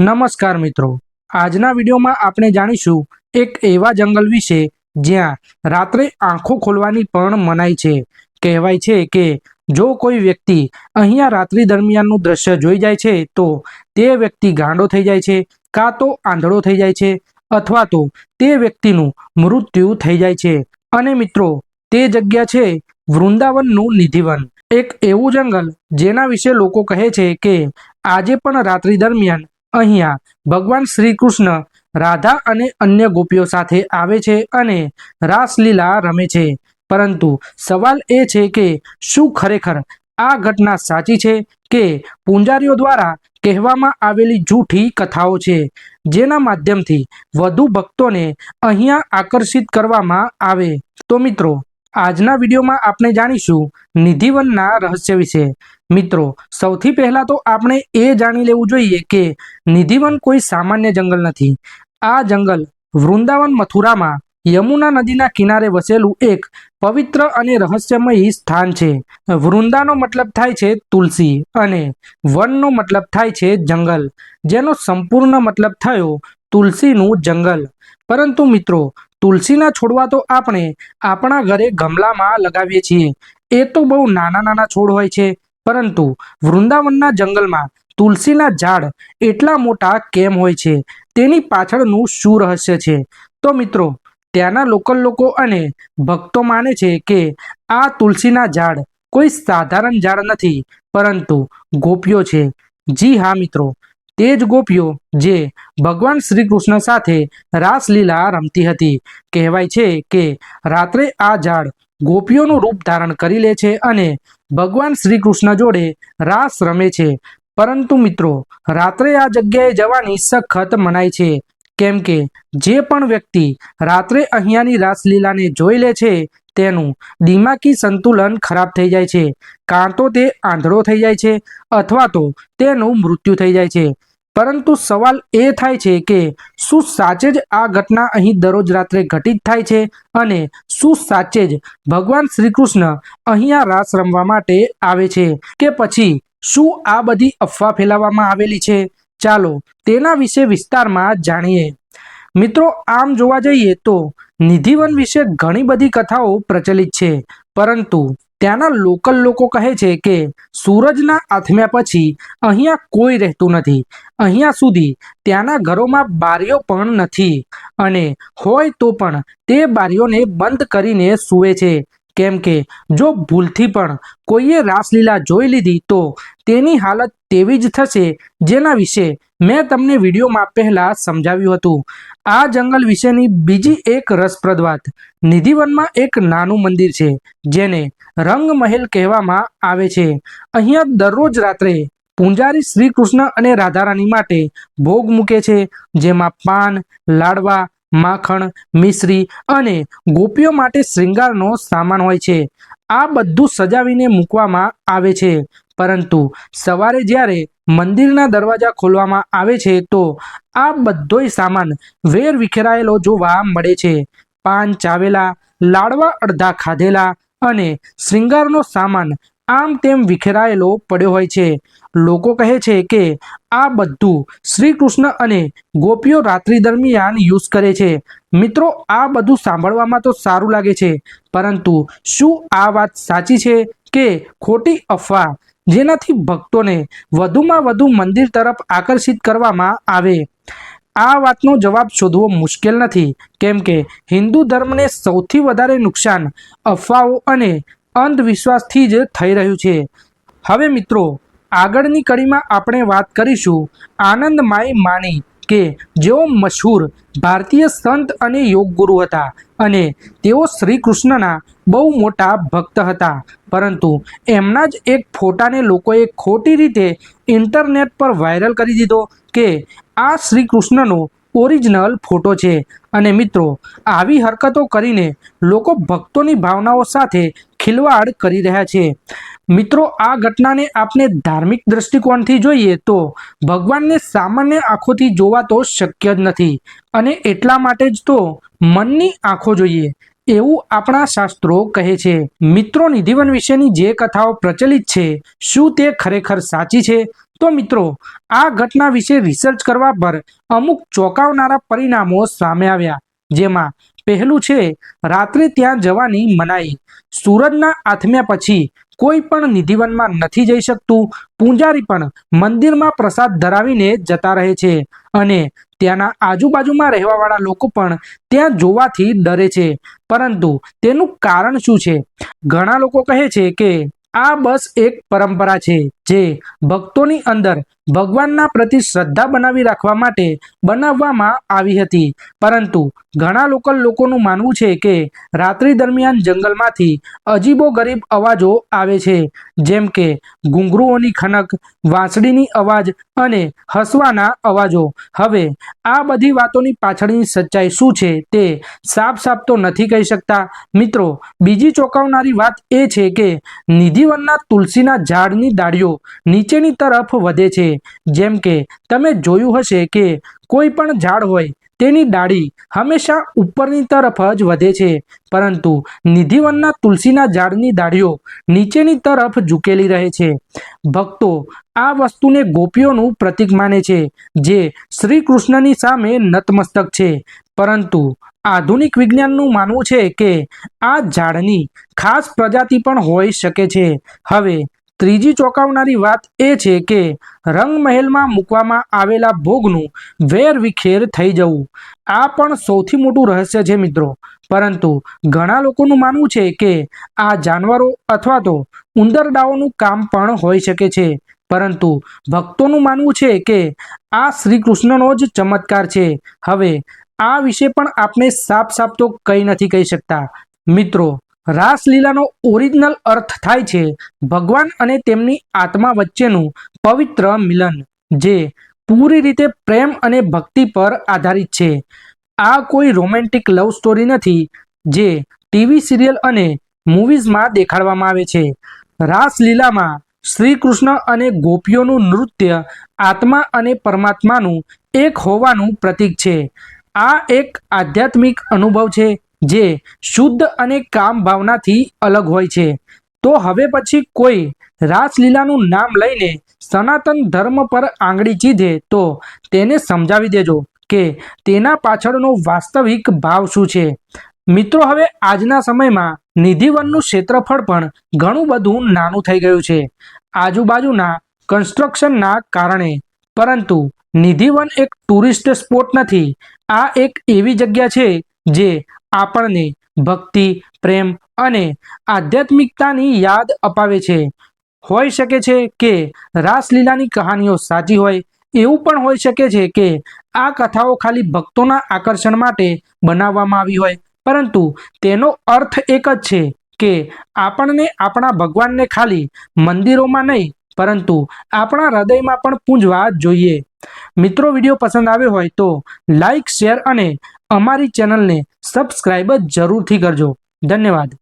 નમસ્કાર મિત્રો. આજના વિડીયોમાં આપણે જાણીશું એક એવા જંગલ વિશે જ્યાં રાત્રે આંખો ખોલવાની પણ મનાઈ છે. કહેવાય છે કે જો કોઈ વ્યક્તિ અહીંયા રાત્રિ દરમિયાનનું દ્રશ્ય જોઈ જાય છે, તો તે વ્યક્તિ ગાંડો થઈ જાય છે, કાં તો આંધળો થઈ જાય છે, અથવા તો તે વ્યક્તિનું મૃત્યુ થઈ જાય છે. અને મિત્રો, તે જગ્યા છે વૃંદાવનનું નિધિવન. એક એવું જંગલ જેના વિશે લોકો કહે છે કે આજે પણ રાત્રિ દરમિયાન અહીંયા ભગવાન શ્રી કૃષ્ણ રાધા અને અન્ય ગોપીઓ સાથે આવે છે અને રાસલીલા રમે છે. પરંતુ સવાલ એ છે કે શું ખરેખર આ ઘટના સાચી છે કે પૂંજારીઓ દ્વારા કહેવામાં આવેલી જૂઠી કથાઓ છે? જેના માધ્યમથી વધુ ભક્તોને અહીંયા આકર્ષિત કરવામાં આવે. તો મિત્રો આજના વિડીયોમાં આપણે જાણીશું નિધિવનના રહસ્ય વિશે. મિત્રો, સૌથી પહેલા તો આપણે એ જાણી લેવું જોઈએ કે નિધિવન કોઈ સામાન્ય જંગલ નથી. આ જંગલ વૃંદાવન મથુરામાં યમુના નદીના કિનારે વસેલું એક પવિત્ર અને રહસ્યમય સ્થાન છે. વૃંદાનો મતલબ થાય છે તુલસી અને વનનો મતલબ થાય છે જંગલ. જેનો સંપૂર્ણ મતલબ થયો તુલસીનું જંગલ. પરંતુ મિત્રો તુલસીના છોડવા તો આપણે આપણા ઘરે ગમલામાં લગાવીએ છીએ. એ તો બહુ નાના નાના છોડ હોય છે, પરંતુ વૃંદાવનના જંગલમાં તુલસીના ઝાડ એટલા મોટા કેમ હોય છે, તેની પાછળનું શું રહસ્ય છે? તો મિત્રો, ત્યાંના લોકલ લોકો અને ભક્તો માને છે કે આ તુલસીના ઝાડ કોઈ સાધારણ ઝાડ નથી, પરંતુ ગોપીઓ છે. જી હા મિત્રો તે જ ગોપીઓ જે ભગવાન શ્રી કૃષ્ણ સાથે રાસલીલા રમતી હતી. કહેવાય છે કે રાત્રે આ ઝાડ ગોપીઓનું રૂપ ધારણ કરી લે છે અને ભગવાન શ્રી કૃષ્ણ જોડે રાસ રમે છે. પરંતુ મિત્રો, રાત્રે આ જગ્યાએ જવાની સખત મનાય છે. કેમ કે જે પણ વ્યક્તિ રાત્રે અહીંયાની રાસલીલાને જોઈ લે છે, તેનું દિમાગી સંતુલન ખરાબ થઈ જાય છે. કાં તો તે આંધળો થઈ જાય છે અથવા તો તેનું મૃત્યુ થઈ જાય છે. પરંતુ સવાલ એ થાય છે કે શું સાચે જ આ ઘટના અહીં દરરોજ રાત્રે ઘટિત થાય છે અને શું સાચે જ ભગવાન શ્રી કૃષ્ણ અહીંયા રાસ રમવા માટે આવે છે કે પછી શું આ બધી અફવા ફેલાવવામાં આવેલી છે? ચાલો તેના વિશે વિસ્તારમાં જાણીએ. મિત્રો, આમ જોવા જઈએ તો નિધિવન વિશે ઘણી બધી કથાઓ પ્રચલિત છે, પરંતુ ત્યાંના લોકલ લોકો કહે છે કે, સૂરજના આથમ્યા પછી અહીંયા કોઈ રહેતું નથી. અહીંયા સુધી ત્યાંના ઘરોમાં બારીઓ પણ નથી. અને હોય તો પણ તે બારીઓને બંધ કરીને સૂવે છે. કેમ કે જો ભૂલથી પણ કોઈએ રાસલીલા જોઈ લીધી તો તેની હાલત તેવી જ થશે જેના વિશે મેં તમને વિડીયોમાં પહેલાં સમજાવ્યું હતું. આ જંગલ વિશેની બીજી એક રસપ્રદ વાત. નિધિવનમાં એક નાનું મંદિર છે, જેને રંગમહેલ કહેવામાં આવે છે. અહીંયા દરરોજ રાત્રે પૂંજારી શ્રી કૃષ્ણ અને રાધારાણી માટે ભોગ મૂકે છે, જેમાં પાન, લાડવા માખણ, મિશ્રી અને ગોપીઓ માટે શ્રૃંગારનો સામાન હોય છે. આ બધું સજાવીને મૂકવામાં આવે છે. પરંતુ સવારે જ્યારે મંદિરના દરવાજા ખોલવામાં આવે છે તો આ બધોય સામાન વેર વિખેરાયેલો જોવા મળે છે. પાન ચાવેલા, લાડવા અડધા ખાધેલા અને શ્રૃંગારનો સામાન આમ તેમ વિખેરાયેલો પડ્યો હોય છે. લોકો કહે છે કે આ બધું શ્રી કૃષ્ણ અને ગોપીઓ રાત્રિ દરમિયાન યુઝ કરે છે. મિત્રો, આ બધું સાંભળવામાં તો સારું લાગે છે, પરંતુ શું આ વાત સાચી છે કે ખોટી અફવા જેનાથી ભક્તોને વધુમાં વધુ મંદિર તરફ આકર્ષિત કરવામાં આવે? આ વાતનો જવાબ શોધવો મુશ્કેલ નથી. કેમ કે હિન્દુ ધર્મને સૌથી વધારે નુકસાન અફવાઓ અને અંધવિશ્વાસથી જ થઈ રહ્યું છે. હવે મિત્રો, આગળની કડીમાં આપણે વાત કરીશું આનંદમાય માની કે જેઓ મશહૂર ભારતીય સંત અને યોગ ગુરુ હતા અને તેઓ શ્રી કૃષ્ણના બહુ મોટા ભક્ત હતા. પરંતુ એમના જ એક ફોટાને લોકોએ ખોટી રીતે ઇન્ટરનેટ પર વાયરલ કરી દીધો કે આ શ્રી કૃષ્ણનો ઓરિજિનલ ફોટો છે. અને મિત્રો, આવી હરકતો કરીને લોકો ભક્તોની ભાવનાઓ સાથે ખિલવાડ કરી રહ્યા છે. મિત્રો, આ ઘટનાને આપણે ધાર્મિક દ્રષ્ટિકોણથી જોઈએ તો ભગવાનને સામાન્ય આંખોથી જોવા તો શક્ય જ નથી. અને એટલા માટે જ તો મનની આંખો જોઈએ, એવું આપણા શાસ્ત્રો કહે છે. મિત્રો, નિધિવન વિશેની જે કથાઓ પ્રચલિત છે, શું તે ખરેખર સાચી છે? તો મિત્રો, આ ઘટના વિશે રિસર્ચ કરવા પર અમુક ચોંકાવનારા પરિણામો સામે આવ્યા, જેમાં પહેલું છે, રાત્રે ત્યાં જવાની મનાઈ. સૂરજના આથમ્યા પછી કોઈ પણ નિધિવનમાં નથી જઈ શકતું. પૂંજારી પણ મંદિરમાં પ્રસાદ ધરાવીને જતા રહે છે અને ત્યાંના આજુબાજુમાં રહેવાવાળા લોકો પણ ત્યાં જોવાથી ડરે છે. પરંતુ તેનું કારણ શું છે? ઘણા લોકો કહે છે કે આ બસ એક પરંપરા છે. જે ભક્તોની અંદર ભગવાનના પ્રતિ શ્રદ્ધા બનાવી રાખવા માટે બનાવવામાં આવી હતી. પરંતુ ઘણા લોકલ લોકોનું માનવું છે કે રાત્રિ દરમિયાન જંગલમાંથી અજીબો ગરીબ અવાજો આવે છે. જેમ કે ઘૂંઘરૂઓની ખનક, વાંસળીની અવાજ અને હસવાના અવાજો. હવે આ બધી વાતોની પાછળની સચ્ચાઈ શું છે તે સાફ સાફ તો નથી કહી શકતા. મિત્રો, બીજી ચોંકાવનારી વાત એ છે કે નિધિવનના તુલસીના ઝાડની ડાળીઓ નીચેની તરફ વધે છે. જેમ કે, તમે જોયું હશે કે કોઈ પણ ઝાડ હોય, તેની ડાળી હંમેશા ઉપરની તરફ જ વધે છે. પરંતુ નિધિવનના તુલસીના ઝાડની ડાળીઓ નીચેની તરફ ઝૂકેલી રહે છે. ભક્તો આ વસ્તુને ગોપીઓનું પ્રતીક માને છે, જે શ્રી કૃષ્ણની સામે નતમસ્તક છે. પરંતુ આધુનિક વિજ્ઞાનનું માનવું છે કે આ ઝાડની ખાસ પ્રજાતિ પણ હોઈ શકે છે. હવે ત્રીજી ચોંકાવનારી વાત એ છે કે રંગમહેલમાં મૂકવામાં આવેલા ભોગનું વેરવિખેર થઈ જવું. આ પણ સૌથી મોટું રહસ્ય છે મિત્રો. પરંતુ ઘણા લોકોનું માનવું છે કે આ જાનવરો અથવા તો ઉંદરડાઓનું કામ પણ હોઈ શકે છે. પરંતુ ભક્તોનું માનવું છે કે આ શ્રી કૃષ્ણનો જ ચમત્કાર છે. હવે આ વિશે પણ આપણે સાફ સાફ તો કંઈ નથી કહી શકતા. મિત્રો રાસલીલાનો ઓરિજિનલ અર્થ થાય છે ભગવાન અને તેમની આત્મા વચ્ચેનું પવિત્ર મિલન, જે પૂરી રીતે પ્રેમ અને ભક્તિ પર આધારિત છે. આ કોઈ રોમેન્ટિક લવ સ્ટોરી નથી, જે ટીવી સિરિયલ અને મૂવીઝમાં દેખાડવામાં આવે છે. રાસલીલામાં શ્રી કૃષ્ણ અને ગોપીઓનું નૃત્ય આત્મા અને પરમાત્માનું એક હોવાનું પ્રતીક છે. આ એક આધ્યાત્મિક અનુભવ છે જે શુદ્ધ અને કામ ભાવનાથી અલગ હોય છે. તો હવે પછી કોઈ રાસલીલાનું નામ લઈને સનાતન ધર્મ પર આંગળી ચીધે તો તેને સમજાવી દેજો કે તેના પાછળનો વાસ્તવિક ભાવ શું છે. મિત્રો, હવે આજના સમયમાં નિધિવનનું ક્ષેત્રફળ પણ ઘણું બધું નાનું થઈ ગયું છે. આજુબાજુના કન્સ્ટ્રક્શનના કારણે. પરંતુ નિધિવન એક ટુરિસ્ટ સ્પોટ નથી. આ એક એવી જગ્યા છે જે આપણને ભક્તિ, પ્રેમ અને આધ્યાત્મિકતાની યાદ અપાવે છે. હોઈ શકે છે કે રાસલીલાની કહાનીઓ સાચી હોય, એવું પણ હોઈ શકે છે કે આ કથાઓ ખાલી ભક્તોના આકર્ષણ માટે બનાવવામાં આવી હોય. પરંતુ તેનો અર્થ એક જ છે કે આપણને આપણા ભગવાનને ખાલી મંદિરોમાં નહીં, પરંતુ આપણા હૃદયમાં પણ પૂંજવા જોઈએ. મિત્રો, વીડિયો પસંદ આવ્યો હોય તો લાઈક, શેર અને અમારી ચેનલને સબસ્ક્રાઈબ જરૂરથી કરજો. ધન્યવાદ.